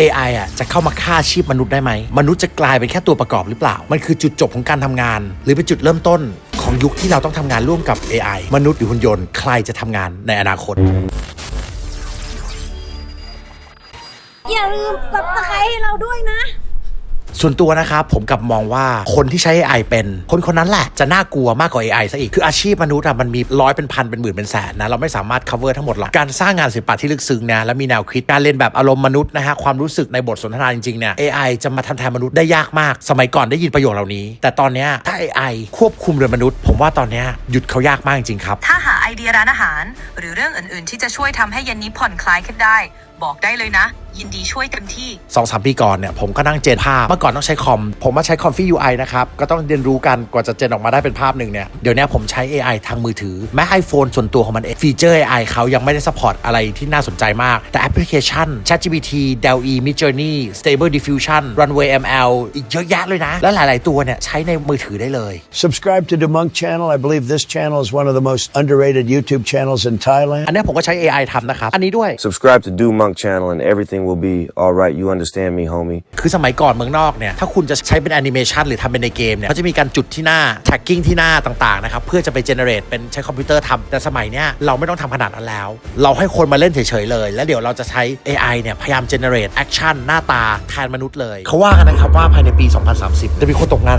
AI อะจะเข้ามาฆ่าชีพมนุษย์ได้ไหม มนุษย์จะกลายเป็นแค่ตัวประกอบหรือเปล่า มันคือจุดจบของการทำงาน หรือเป็นจุดเริ่มต้นของยุคที่เราต้องทำงานร่วมกับ AI มนุษย์หรือหุ่นยนต์ใครจะทำงานในอนาคต อย่าลืมสับสไครให้เราด้วยนะ ส่วนตัวนะครับผมกลับมองว่าคนที่ใช้ AI เป็นคนคนนั้นแหละจะน่ากลัวมากกว่า AI ซะอีก คืออาชีพมนุษย์อะมันมีร้อยเป็นพันเป็นหมื่นเป็นแสนนะเราไม่สามารถ cover ทั้งหมดหรอกการสร้างงานศิลปะที่ลึกซึ้งนะและมีแนวคิดการเรียนแบบอารมณ์มนุษย์นะฮะความรู้สึกในบทสนทนาจริงๆเนี่ย AI จะมาทำแทนมนุษย์ได้ยากมาก สมัยก่อนได้ยินประโยคเหล่านี้ แต่ตอนเนี้ยถ้า AI ควบคุมเรือมนุษย์ ผมว่าตอนเนี้ยหยุดเขายากมากจริงครับถ้าหาไอเดียร้านอาหาร หรือเรื่องอื่นๆ ที่จะช่วยทำให้เย็นนี้ผ่อนคลายขึ้นได้ บอกได้เลยนะ ยินดีช่วยเต็มที่สองสามปีก่อนเนี่ยผมก็นั่งเจนภาพ เมื่อก่อนต้องใช้คอม ผมมาใช้คอมฟี่ UI นะครับ ก็ต้องเรียนรู้กันกว่าจะเจนออกมาได้เป็นภาพหนึ่งเนี่ย เดี๋ยวเนี้ยผมใช้ AI ทางมือถือ แม้ iPhone ส่วนตัวของมันเองฟีเจอร์ AI เขายังไม่ได้สปอร์ตอะไรที่น่าสนใจมาก แต่แอปพลิเคชัน ChatGPT DALL-E Midjourney Stable Diffusion Runway ML อีกเยอะแยะเลยนะ และหลาย ๆ ตัวเนี่ยใช้ในมือถือได้เลย Subscribe to Demunk Channel. I believe this channel is one of the most underrated YouTube channels in Thailand. อันเนี้ยผมก็ใช้ AI ทำนะครับ อันนี้ด้วย Subscribe to Do Monk channel and everything will be all right. You understand me, homie. คือสมัยก่อนเมืองนอกเนี่ย ถ้าคุณจะใช้เป็นแอนิเมชันหรือทำเป็นในเกมเนี่ยเขาจะมีการจุดที่หน้า tracking ที่หน้าต่างๆนะครับ เพื่อจะไป generate เป็นใช้คอมพิวเตอร์ทำแต่สมัยเนี้ยเราไม่ต้องทำขนาดนั้นแล้ว เราให้คนมาเล่นเฉยๆเลย แล้วเดี๋ยวเราจะใช้ AI เนี่ยพยายาม generate action หน้าตาแทนมนุษย์เลยเขาว่ากันนะครับว่าภายในปี 2030 จะมีคนตกงาน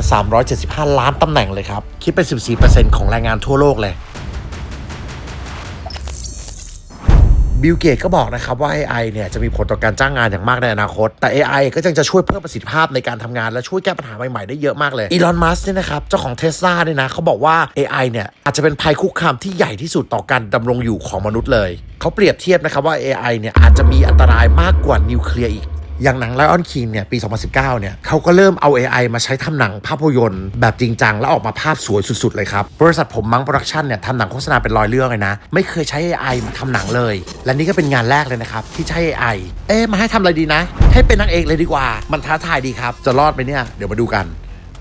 375 ล้านตำแหน่งเลยครับคิดเป็น 14%ของแรงงานทั่วโลกเลย บิลเกตก็บอกนะครับว่า AI เนี่ยจะมีผลต่อการจ้างงานอย่างมากในอนาคต แต่ AI ก็ยังจะช่วยเพิ่มประสิทธิภาพในการทำงาน และช่วยแก้ปัญหาใหม่ ๆ ได้เยอะมากเลยอีลอนมัสเนี่ยนะครับเจ้าของเทสลาเนี่ยนะเขาบอกว่า AI เนี่ยอาจจะเป็นภัยคุกคามที่ใหญ่ที่สุดต่อการดำรงอยู่ของมนุษย์เลย เขาเปรียบเทียบนะครับว่า AI เนี่ยอาจจะมีอันตรายมากกว่านิวเคลียร์อีก อย่างหนัง Lion King เนี่ยปี 2019 เนี่ยเขาก็เริ่มเอา AI มาใช้ทำหนังภาพยนตร์แบบจริงจัง แล้วออกมาภาพสวยสุด ๆ เลยครับ บริษัทผมมังโปรดักชันเนี่ยทำหนังโฆษณาเป็นร้อยเรื่องเลยนะ ไม่เคยใช้ AI มาทำหนังเลย และนี่ก็เป็นงานแรกเลยนะครับ ที่ใช้ AI เอ๊ะมาให้ทำอะไรดีนะ ให้เป็นนางเอกเลยดีกว่า มันท้าทายดีครับ จะรอดไหมเนี่ยเดี๋ยวมาดูกัน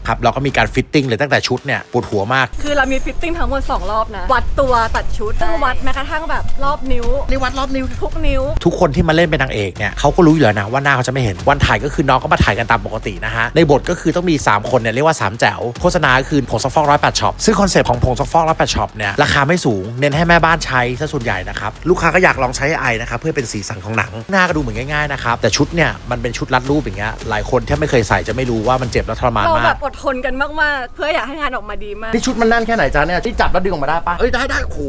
ครับเราก็มีการฟิตติ้งเลยตั้งแต่ชุดเนี่ยปวดหัวมาก คือเรามีฟิตติ้งทั้งหมด2รอบนะ วัดตัวตัดชุดซึ่งวัดแม้กระทั่งแบบรอบนิ้วนี่วัดรอบนิ้วทุกนิ้ว ทุกคนที่มาเล่นเป็นนางเอกเนี่ยเขาก็รู้อยู่แล้วนะว่าหน้าเขาจะไม่เห็นวันถ่ายก็คือน้องก็มาถ่ายกันตามปกตินะฮะในบทก็คือต้องมี 3 คนเนี่ยเรียกว่า3แจ๋วโฆษณาก็คือผงซักฟอกร้อยแปดช็อปซึ่งคอนเซ็ปต์ของผงซักฟอกร้อยแปดช็อปเนี่ยราคาไม่สูงเน้นให้แม่บ้านใช้ซะส่วนใหญ่นะครับลูกค้าก็อยากลองใช้ไอนะครับเพื่อเป็นสีสันของหนังหน้าก็ดูเหมือนง่ายๆนะครับแต่ชุดเนี่ยมันเป็นชุดรัดรูปอย่างเงี้ยหลายคนที่ไม่เคยใส่จะไม่รู้ว่ามันเจ็บและทรมานเรามาแบกบอดทนกันมากๆ เพื่ออยากให้งานออกมาดีมาก นี่ชุดมันแน่นแค่ไหนจ๊ะเนี่ยที่จับแล้วดึงออกมาได้ปะเอ้ยได้ได้โอ้โห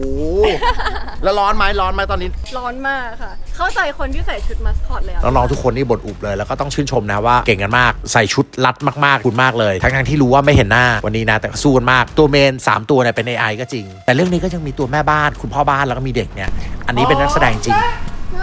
แล้วร้อนไหมร้อนไหมตอนนี้ ร้อนมากค่ะ เข้าใจคนที่ใส่ชุดมัสคอตแล้วน้องๆทุกคนนี่บทอุบเลย แล้วก็ต้องชื่นชมนะว่าเก่งกันมาก ใส่ชุดรัดมากๆคุณมากเลย ทั้งๆที่รู้ว่าไม่เห็นหน้าวันนี้นะ แต่ก็สู้กันมาก ตัวเมน 3 ตัวเนี่ยเป็น AI ก็จริง แต่เรื่องนี้ก็ยังมีตัวแม่บ้าน คุณพ่อบ้านแล้วก็มีเด็กเนี่ย อันนี้เป็นนักแสดงจริง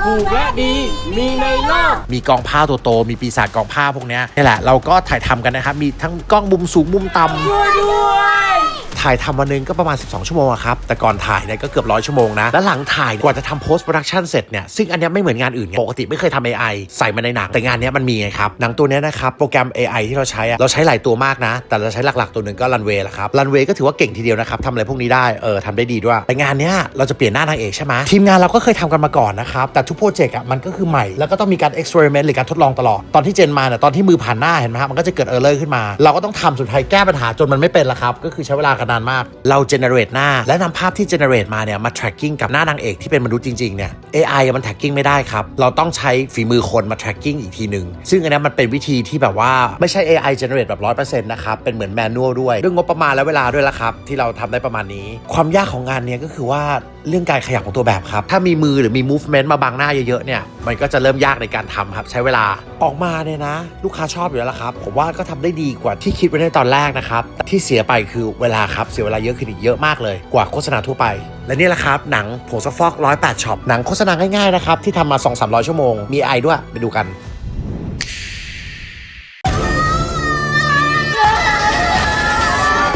ถูกและดีมีในโลก มีกองผ้าตัวโต มีปีศาจกองผ้าพวกเนี้ยนี่แหละเราก็ถ่ายทำกันนะครับ มีทั้งกล้องมุมสูงมุมต่ำถ่ายทำวันหนึงก็ประมาณ 12 ชั่วโมงอะครับ แต่ก่อนถ่ายเนี่ยก็เกือบร้อยชั่วโมงนะ แล้วหลังถ่ายกว่าจะทำ post production เสร็จเนี่ย ซึ่งอันเนี้ยไม่เหมือนงานอื่นไงปกติไม่เคยทำ AI ใส่มาในหนัง แต่งานเนี้ยมันมีไงครับ หนังตัวเนี้ยนะครับ โปรแกรม AI ที่เราใช้อะเราใช้หลายตัวมากนะ แต่เราใช้หลักๆตัวหนึ่งก็รันเวย์แหละครับรันเวย์ก็ถือว่าเก่งทีเดียวนะครับทำอะไรพวกนี้ได้ เออทำได้ดีด้วย แต่งานเนี้ยเราจะเปลี่ยนหน้านางเอกใช่ไหมทีมงานเราก็เคยทำกันมาก่อนนะครับแต่ทุกโปรเจกต์อะมันก็คือใหม่ แล้วก็ต้องมีการ experiment หรือการทดลองตลอด ตอนที่เจนมาเนี่ยตอนที่มือผ่านหน้าเห็นไหมครับมันก็จะเกิด error ขึ้นมา เราก็ต้องทำสุดท้ายแก้ปัญหาจนมันไม่เป็นละครับ ก็คือใช้เวลากันนานมาก เรา generate หน้า และนำภาพที่ generate มาเนี่ยมา tracking กับหน้านางเอกที่เป็นมนุษย์จริงๆเนี่ย AI มัน tracking ไม่ได้ครับเราต้องใช้ฝีมือคนมา tracking อีกทีหนึ่งซึ่งอันนี้มันเป็นวิธีที่แบบว่าไม่ใช่ AI generate แบบ100%นะครับเป็นเหมือน manual ด้วยด้วยงบประมาณและเวลาด้วยละครับที่เราทำได้ประมาณนี้ ความยากของงานเนี้ยก็คือว่า เรื่องการขยับของตัวแบบครับ ถ้ามีมือหรือมี movement มาบังหน้าเยอะๆเนี่ย มันก็จะเริ่มยากในการทำครับ ใช้เวลาออกมาเนี่ยนะ ลูกค้าชอบอยู่แล้วละครับ ผมว่าก็ทำได้ดีกว่าที่คิดไว้ในตอนแรกนะครับ ที่เสียไปคือเวลาครับ เสียเวลาเยอะขึ้นอีกเยอะมากเลยกว่าโฆษณาทั่วไป และนี่แหละครับ หนังผงซักฟอก108ช็อปหนังโฆษณาง่ายๆนะครับที่ทำมา 2-300 ชั่วโมงมีไอด้วยไปดูกัน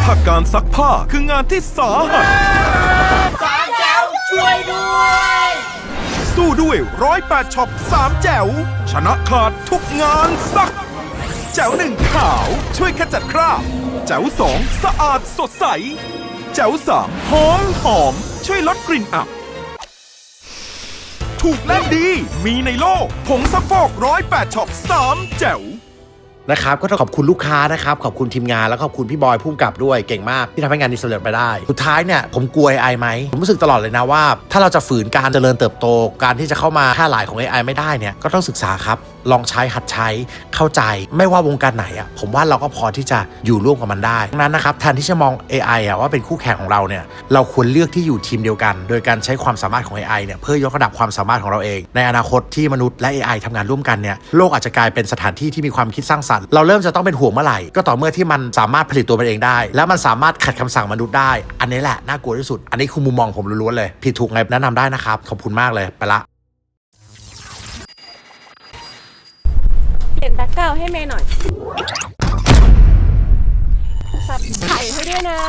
ถ้าการซักผ้าคืองานที่สาหัส สู้ด้วยร้อยแปดช็อปสามแจ๋ว ชนะขาดทุกงานซัก แจ๋วหนึ่งขาวช่วยขจัดคราบ แจ๋วสองสะอาดสดใส แจ๋วสามหอมหอม ช่วยลดกลิ่นอับ ถูกและดี มีในโลกผงซักฟอกร้อยแปดช็อปสามแจ๋ว นะครับก็ต้องขอบคุณลูกค้านะครับขอบคุณทีมงานแล้วก็ขอบคุณพี่บอยพุ่มกับด้วยเก่งมากที่ทำให้งานนี้สำเร็จไปได้สุดท้ายเนี่ยผมกลัว AI ไหมผมรู้สึกตลอดเลยนะว่า ถ้าเราจะฝืนการเจริญเติบโตการที่จะเข้ามาแพร่หลายของ AI ไม่ได้เนี่ยก็ต้องศึกษาครับลองใช้หัดใช้เข้าใจ ไม่ว่าวงการไหนอะผมว่าเราก็พอที่จะอยู่ร่วมกับมันได้ดังนั้นนะครับแทนที่จะมอง AI อะว่าเป็นคู่แข่งของเราเนี่ยเราควรเลือกที่อยู่ทีมเดียวกัน โดยการใช้ความสามารถของ AI เนี่ยเพื่อยกระดับความสามารถของเราเอง ในอนาคตที่มนุษย์และ AI ทำงานร่วมกันเนี่ยโลกอาจจะกลายเป็นสถานที่ที่มีความคิดสร้างสรรค์เราเริ่มจะต้องเป็นห่วงเมื่อไหร่ก็ต่อเมื่อที่มันสามารถผลิตตัวมันเองได้ แล้วมันสามารถขัดคำสั่งมนุษย์ได้ อันนี้แหละน่ากลัวที่สุด อันนี้คือมุมมองผมล้วนๆเลยผิดถูกไงแนะนำได้นะครับขอบคุณมากเลยไปละ เปลี่ยนแบ็คกราให้เมย์หน่อย สับไข่ให้ด้วยนะ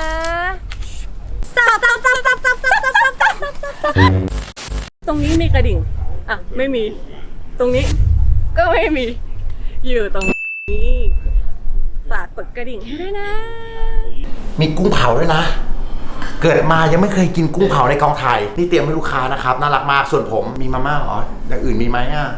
สับสับสับสับสับสับสับสับสับสับสับสับตรงนี้มีกระดิ่ง อะ ไม่มี ตรงนี้ ก็ไม่มี อยู่ตรงนี้ฝากกดกระดิ่งให้ด้วยนะ มีกุ้งเผาด้วยนะ เกิดมายังไม่เคยกินกุ้งเผาในกองถ่ายนี่เตรียมให้ลูกค้านะครับ น่ารักมากส่วนผมมีมาม่าเหรออย่างอื่นมีไหมอะ